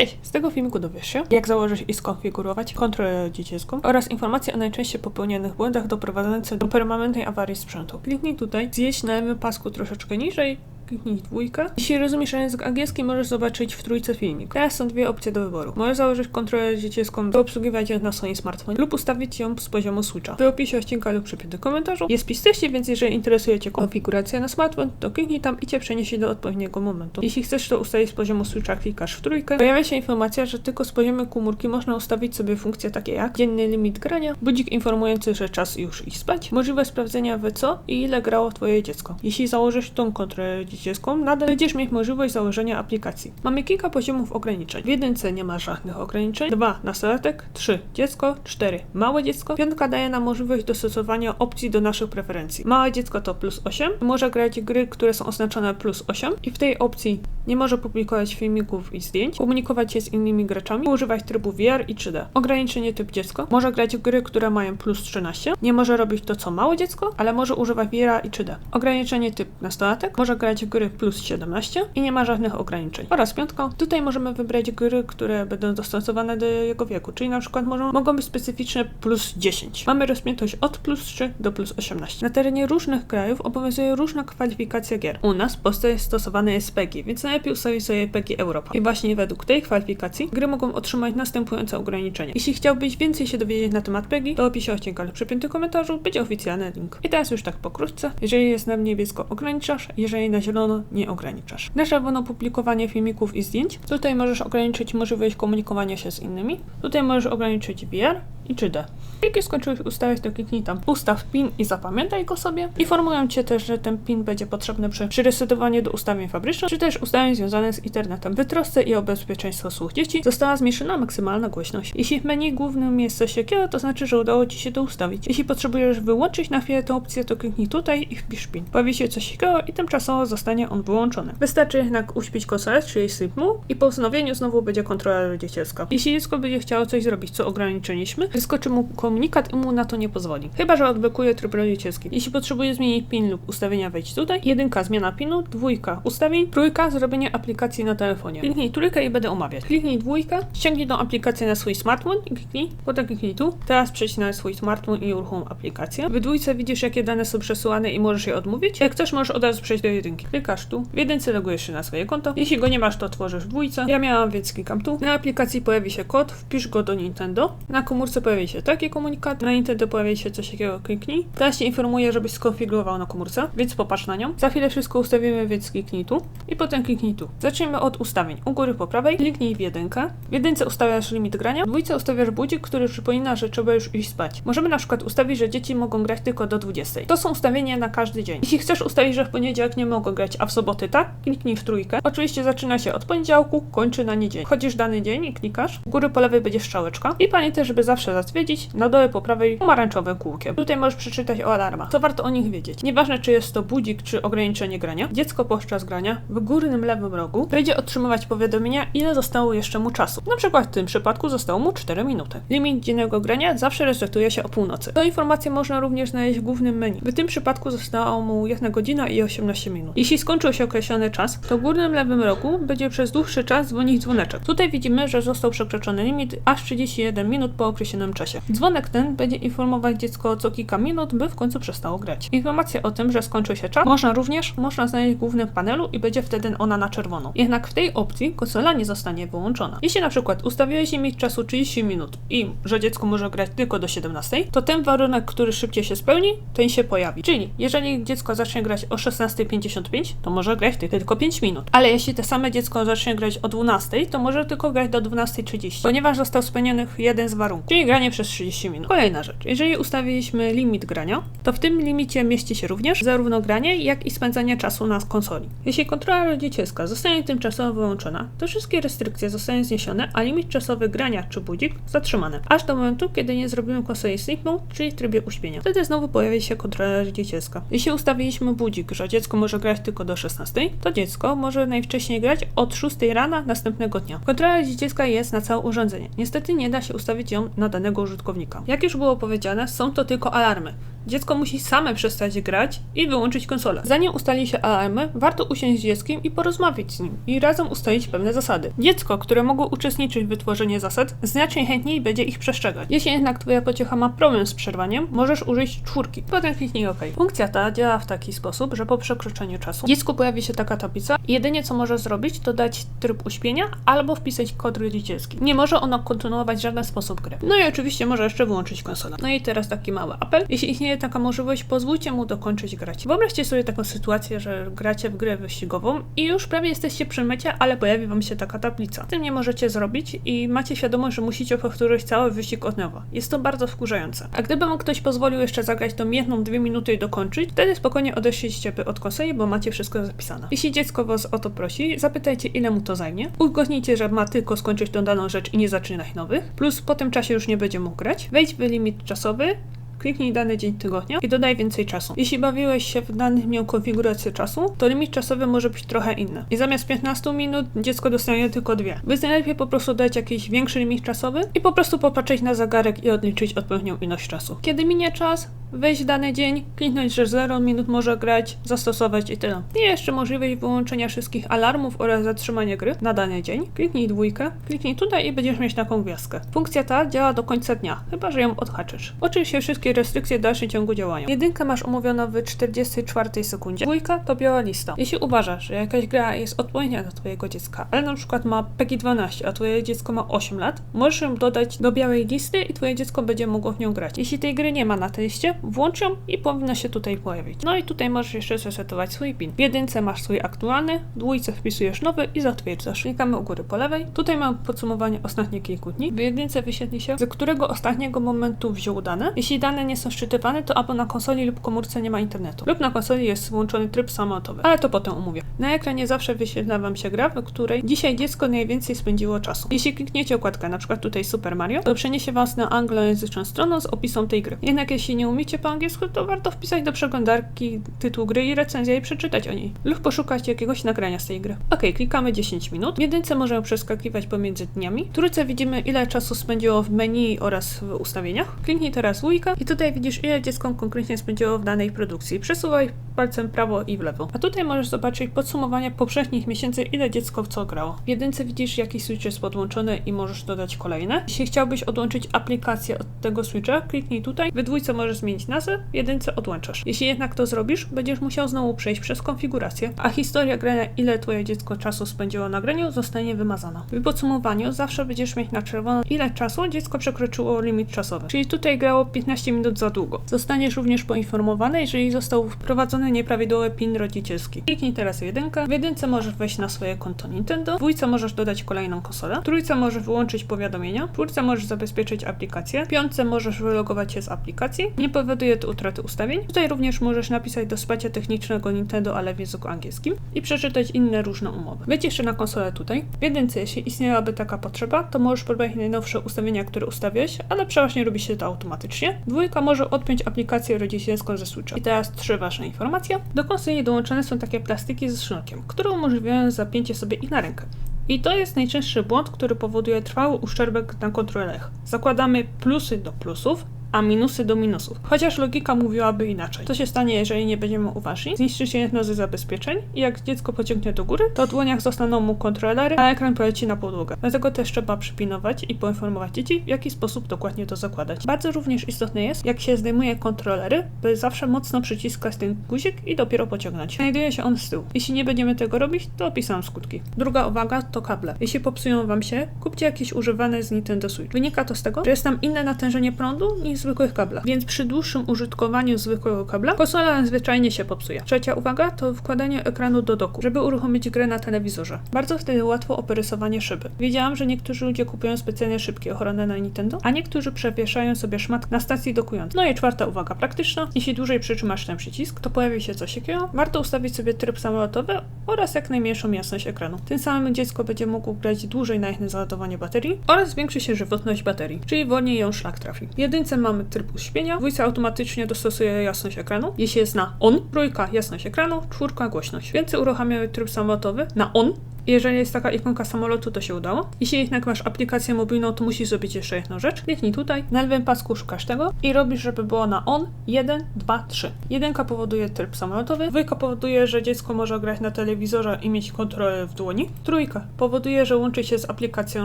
Cześć! Z tego filmiku dowiesz się, jak założyć i skonfigurować kontrolę dziecięską oraz informacje o najczęściej popełnianych błędach doprowadzających do permanentnej awarii sprzętu. Kliknij tutaj, zjeść na lewym pasku troszeczkę niżej, kliknij dwójkę. Jeśli rozumiesz język angielski, możesz zobaczyć w trójce filmik. Teraz są dwie opcje do wyboru. Możesz założyć kontrolę dziecięską, by obsługiwać ją na swoim smartfonie lub ustawić ją z poziomu Switcha. W opisie odcinka lub przypiętym komentarzu jest wpis treści, więc jeżeli interesuje Cię konfiguracja na smartfon, to kliknij tam i Cię przeniesie do odpowiedniego momentu. Jeśli chcesz to ustawić z poziomu Switcha, klikasz w trójkę. Pojawia się informacja, że tylko z poziomu komórki można ustawić sobie funkcje takie jak dzienny limit grania, budzik informujący, że czas już iść spać, możliwość sprawdzenia w co i ile grało Twoje dziecko. Jeśli założysz tą kontrolę dziecięską, nadal będziesz mieć możliwość założenia aplikacji. Mamy kilka poziomów ograniczeń. W jedynce nie ma żadnych ograniczeń. 2. Nastolatek. 3. Dziecko. 4. Małe dziecko. Piątka daje nam możliwość dostosowania opcji do naszych preferencji. Małe dziecko to plus 8. Może grać gry, które są oznaczone plus 8 i w tej opcji nie może publikować filmików i zdjęć, komunikować się z innymi graczami, używać trybu VR i 3D. Ograniczenie typ dziecko. Może grać gry, które mają plus 13. Nie może robić to co małe dziecko, ale może używać VR i 3D. Ograniczenie typ nastolatek. Może grać gry plus 17 i nie ma żadnych ograniczeń. Oraz piątką. Tutaj możemy wybrać gry, które będą dostosowane do jego wieku, czyli na przykład mogą, mogą być specyficzne plus 10. Mamy rozpiętość od plus 3 do plus 18. Na terenie różnych krajów obowiązuje różna kwalifikacja gier. U nas w Polsce jest stosowane jest PEGI, więc najlepiej ustawić sobie PEGI Europa. I właśnie według tej kwalifikacji gry mogą otrzymać następujące ograniczenia. Jeśli chciałbyś więcej się dowiedzieć na temat PEGI, to opisie odcinka lub przypiętym komentarzu będzie oficjalny link. I teraz już tak pokrótce. Jeżeli jest na niebiesko ograniczasz, jeżeli na zielono nie ograniczasz. Nasza wolno publikowanie filmików i zdjęć. Tutaj możesz ograniczyć możliwość komunikowania się z innymi. Tutaj możesz ograniczyć VR i 3D. Jak skończyłeś ustawiać, to kliknij tam ustaw PIN i zapamiętaj go sobie. Informują Cię też, że ten PIN będzie potrzebny przy, przy resetowaniu do ustawień fabrycznych, czy też ustawień związanych z internetem. W trosce i o bezpieczeństwo słuch dzieci została zmniejszona maksymalna głośność. Jeśli w menu głównym jest coś takiego, to znaczy, że udało Ci się to ustawić. Jeśli potrzebujesz wyłączyć na chwilę tę opcję, to kliknij tutaj i wpisz PIN. Pojawi się coś takiego i tymczasowo zostanie on wyłączony. Wystarczy jednak uśpić konsolę, czyli sleep mode i po wznowieniu znowu będzie kontrola dziecielska. Jeśli dziecko będzie chciało coś zrobić, co ograniczyliśmy, wyskoczy mu komunikat i mu na to nie pozwoli. Chyba, że odblokuje tryb rodzicielski. Jeśli potrzebuje zmienić PIN lub ustawienia, wejdź tutaj. Jedynka zmiana PINu, dwójka ustawień, trójka zrobienie aplikacji na telefonie. Kliknij trójkę i będę omawiać. Kliknij dwójkę, ściągnij tą aplikację na swój smartfon i kliknij, potem kliknij tu. Teraz przejdź na swój smartfon i uruchom aplikację. W dwójce widzisz, jakie dane są przesyłane i możesz je odmówić. Jak chcesz, możesz od razu przejść do jedynki. Klikasz tu. W jedynce logujesz się na swoje konto. Jeśli go nie masz, to tworzysz dwójce. Ja miałam, więc klikam tu. Na aplikacji pojawi się kod, wpisz go do Nintendo. Na komórce się taki komunikat. Na Nintendo pojawi się coś takiego, kliknij. Teraz Cię informuję, żebyś skonfigurował na komórce, więc popatrz na nią. Za chwilę wszystko ustawimy, więc kliknij tu i potem kliknij tu. Zacznijmy od ustawień. U góry po prawej kliknij w jedynkę. W jedynce ustawiasz limit grania. W dwójce ustawiasz budzik, który przypomina, że trzeba już iść spać. Możemy na przykład ustawić, że dzieci mogą grać tylko do 20. To są ustawienia na każdy dzień. Jeśli chcesz ustawić, że w poniedziałek nie mogą grać, a w soboty tak, kliknij w trójkę. Oczywiście zaczyna się od poniedziałku, kończy na niedzielę. Wchodzisz dany dzień i klikasz. U góry po lewej będzie strzałeczka. I pamiętaj, żeby zawsze zatwierdzić, na dole po prawej pomarańczowym kółkiem. Tutaj możesz przeczytać o alarmach. Co warto o nich wiedzieć? Nieważne, czy jest to budzik, czy ograniczenie grania. Dziecko podczas grania w górnym lewym rogu będzie otrzymywać powiadomienia, ile zostało jeszcze mu czasu. Na przykład w tym przypadku zostało mu 4 minuty. Limit dziennego grania zawsze resetuje się o północy. Tę informację można również znaleźć w głównym menu. W tym przypadku zostało mu 1 godzina i 18 minut. Jeśli skończył się określony czas, to w górnym lewym rogu będzie przez dłuższy czas dzwonić dzwoneczek. Tutaj widzimy, że został przekroczony limit aż 31 minut po określonym czasie. Dzwonek ten będzie informować dziecko co kilka minut, by w końcu przestało grać. Informację o tym, że skończył się czas, można również można znaleźć w głównym panelu i będzie wtedy ona na czerwono. Jednak w tej opcji konsola nie zostanie wyłączona. Jeśli na przykład ustawiłeś limit czasu 30 minut i że dziecko może grać tylko do 17, to ten warunek, który szybciej się spełni, ten się pojawi. Czyli jeżeli dziecko zacznie grać o 16.55, to może grać tylko 5 minut. Ale jeśli to same dziecko zacznie grać o 12, to może tylko grać do 12.30, ponieważ został spełniony jeden z warunków, czyli granie przez 30 minut. Kolejna rzecz. Jeżeli ustawiliśmy limit grania, to w tym limicie mieści się również zarówno granie, jak i spędzanie czasu na konsoli. Jeśli kontrola rodzicielska zostanie tymczasowo wyłączona, to wszystkie restrykcje zostaną zniesione, a limit czasowy grania czy budzik zatrzymany, aż do momentu, kiedy nie zrobimy konsoli sleep mode, czyli w trybie uśpienia. Wtedy znowu pojawi się kontrola rodzicielska. Jeśli ustawiliśmy budzik, że dziecko może grać tylko do 16, to dziecko może najwcześniej grać od 6 rana następnego dnia. Kontrola rodzicielska jest na całe urządzenie. Niestety nie da się ustawić ją na danego użytkownika. Jak już było powiedziane, są to tylko alarmy. Dziecko musi same przestać grać i wyłączyć konsolę. Zanim ustali się alarmy, warto usiąść z dzieckiem i porozmawiać z nim i razem ustalić pewne zasady. Dziecko, które mogło uczestniczyć w wytworzeniu zasad, znacznie chętniej będzie ich przestrzegać. Jeśli jednak twoja pociecha ma problem z przerwaniem, możesz użyć czwórki. Potem kliknij OK. Funkcja ta działa w taki sposób, że po przekroczeniu czasu dziecku pojawi się taka tablica i jedynie co może zrobić, to dać tryb uśpienia albo wpisać kod rodzicielski. Nie może ono kontynuować w żaden sposób gry. No i oczywiście może jeszcze wyłączyć konsolę. No i teraz taki mały apel. Jeśli istnieje taka możliwość, pozwólcie mu dokończyć grać. Wyobraźcie sobie taką sytuację, że gracie w grę wyścigową i już prawie jesteście przy mecie, ale pojawi wam się taka tablica. Tym nie możecie zrobić i macie świadomość, że musicie powtórzyć cały wyścig od nowa. Jest to bardzo wkurzające. A gdyby wam ktoś pozwolił jeszcze zagrać tą jedną, dwie minuty i dokończyć, wtedy spokojnie odeszliście od konsoli, bo macie wszystko zapisane. Jeśli dziecko was o to prosi, zapytajcie ile mu to zajmie. Uzgodnijcie, że ma tylko skończyć tą daną rzecz i nie zaczynać nowych. Plus po tym czasie już nie będzie mógł grać. Wejdź w limit czasowy, Kliknij dany dzień tygodnia i dodaj więcej czasu. Jeśli bawiłeś się w danych dniu konfigurację czasu, to limit czasowy może być trochę inny. I zamiast 15 minut dziecko dostanie tylko dwie. Więc najlepiej po prostu dać jakiś większy limit czasowy i po prostu popatrzeć na zegarek i odliczyć odpowiednią ilość czasu. Kiedy minie czas, wejść dany dzień, kliknąć, że 0 minut może grać, zastosować i tyle. I jeszcze możliwość wyłączenia wszystkich alarmów oraz zatrzymania gry na dany dzień. Kliknij dwójkę, kliknij tutaj i będziesz mieć taką gwiazdkę. Funkcja ta działa do końca dnia, chyba że ją odhaczysz. Oczywiście wszystkie restrykcje w dalszym ciągu działają. Jedynkę masz umówioną w 44 sekundzie, dwójka to biała lista. Jeśli uważasz, że jakaś gra jest odpowiednia dla twojego dziecka, ale na przykład ma PEGI 12, a twoje dziecko ma 8 lat, możesz ją dodać do białej listy i twoje dziecko będzie mogło w nią grać. Jeśli tej gry nie ma na tej liście, włącz ją i powinno się tutaj pojawić. No i tutaj możesz jeszcze zresetować swój PIN. W jedynce masz swój aktualny, w dwójce wpisujesz nowy i zatwierdzasz. Klikamy u góry po lewej. Tutaj mam podsumowanie ostatnich kilku dni. W jedynce wyświetli się, z którego ostatniego momentu wziął dane. Jeśli dane nie są szczytywane, to albo na konsoli lub komórce nie ma internetu, lub na konsoli jest włączony tryb samolotowy. Ale to potem omówię. Na ekranie zawsze wyświetla Wam się gra, w której dzisiaj dziecko najwięcej spędziło czasu. Jeśli klikniecie okładkę, na przykład tutaj Super Mario, to przeniesie Was na anglojęzyczną stronę z opisem tej gry. Jednak jeśli nie umiecie po angielsku, to warto wpisać do przeglądarki tytuł gry i recenzję i przeczytać o niej. Lub poszukać jakiegoś nagrania z tej gry. Ok, klikamy 10 minut. W jedynce możemy przeskakiwać pomiędzy dniami. W trójce widzimy ile czasu spędziło w menu oraz w ustawieniach. Kliknij teraz dwójkę i tutaj widzisz ile dziecko konkretnie spędziło w danej produkcji. Przesuwaj palcem prawo i w lewo. A tutaj możesz zobaczyć podsumowanie poprzednich miesięcy, ile dziecko w co grało. W jedynce widzisz jaki switch jest podłączony i możesz dodać kolejne. Jeśli chciałbyś odłączyć aplikację od tego switcha, kliknij tutaj. W dwójce możesz zmienić nazwę, w jedynce odłączasz. Jeśli jednak to zrobisz, będziesz musiał znowu przejść przez konfigurację, a historia grania, ile twoje dziecko czasu spędziło na graniu, zostanie wymazana. W podsumowaniu zawsze będziesz mieć na czerwono, ile czasu dziecko przekroczyło limit czasowy. Czyli tutaj grało 15 minut za długo. Zostaniesz również poinformowany, jeżeli został wprowadzony nieprawidłowy PIN rodzicielski. Kliknij teraz jedynkę. W jedynce możesz wejść na swoje konto Nintendo. W dwójce możesz dodać kolejną konsolę. W trójce możesz wyłączyć powiadomienia. W czwórce możesz zabezpieczyć aplikację. W piątce możesz wylogować się z aplikacji. Nie powoduje to utraty ustawień. Tutaj również możesz napisać do wsparcia technicznego Nintendo, ale w języku angielskim i przeczytać inne różne umowy. Wejdź jeszcze na konsolę tutaj. W jedynce, jeśli istniałaby taka potrzeba, to możesz pobrać najnowsze ustawienia, które ustawiłeś, ale przeważnie robi się to automatycznie. Dwójka może odpiąć aplikację rodzicielską ze Switcha. I teraz trzy ważne informacje. Do konsoli dołączone są takie plastiki ze sznurkiem, które umożliwiają zapięcie sobie ich na rękę. I to jest najczęstszy błąd, który powoduje trwały uszczerbek na kontrolerach. Zakładamy plusy do plusów, a minusy do minusów. Chociaż logika mówiłaby inaczej. Co się stanie, jeżeli nie będziemy uważni? Zniszczy się jedno ze zabezpieczeń i jak dziecko pociągnie do góry, to w dłoniach zostaną mu kontrolery, a ekran poleci na podłogę. Dlatego też trzeba przypilnować i poinformować dzieci, w jaki sposób dokładnie to zakładać. Bardzo również istotne jest, jak się zdejmuje kontrolery, by zawsze mocno przyciskać ten guzik i dopiero pociągnąć. Znajduje się on z tyłu. Jeśli nie będziemy tego robić, to opisam skutki. Druga uwaga to kable. Jeśli popsują wam się, kupcie jakieś używane z Nintendo Switch. Wynika to z tego, że jest tam inne natężenie prądu niż zwykłych kablach, więc przy dłuższym użytkowaniu zwykłego kabla konsola zwyczajnie się popsuje. Trzecia uwaga to wkładanie ekranu do doku, żeby uruchomić grę na telewizorze. Bardzo wtedy łatwo operysowanie szyby. Wiedziałam, że niektórzy ludzie kupują specjalne szybki ochronne na Nintendo, a niektórzy przewieszają sobie szmat na stacji dokującej. No i czwarta uwaga praktyczna. Jeśli dłużej przytrzymasz ten przycisk, to pojawi się coś takiego. Warto ustawić sobie tryb samolotowy oraz jak najmniejszą jasność ekranu. Tym samym dziecko będzie mogło grać dłużej na jedno załadowanie baterii oraz zwiększy się żywotność baterii, czyli wolniej ją szlak trafi. Jedynce mamy tryb uśpienia, dwójka automatycznie dostosuje jasność ekranu, jeśli jest na on, trójka jasność ekranu, czwórka głośność. Więcej uruchamiamy tryb samolotowy na on, Jeżeli jest taka ikonka samolotu, to się udało. Jeśli jednak masz aplikację mobilną, to musisz zrobić jeszcze jedną rzecz. Kliknij tutaj, na lewym pasku szukasz tego i robisz, żeby było na on 1, 2, 3. Jedynka powoduje tryb samolotowy, dwójka powoduje, że dziecko może grać na telewizorze i mieć kontrolę w dłoni. Trójka powoduje, że łączy się z aplikacją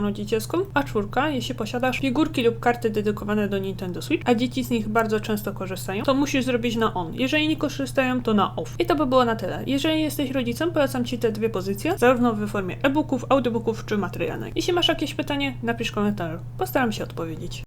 rodzicielską, a czwórka, jeśli posiadasz figurki lub karty dedykowane do Nintendo Switch, a dzieci z nich bardzo często korzystają, to musisz zrobić na on. Jeżeli nie korzystają, to na off. I to by było na tyle. Jeżeli jesteś rodzicem, polecam Ci te dwie pozycje, zarówno w formie e-booków, audiobooków czy materialnej. Jeśli masz jakieś pytanie, napisz w komentarzu. Postaram się odpowiedzieć.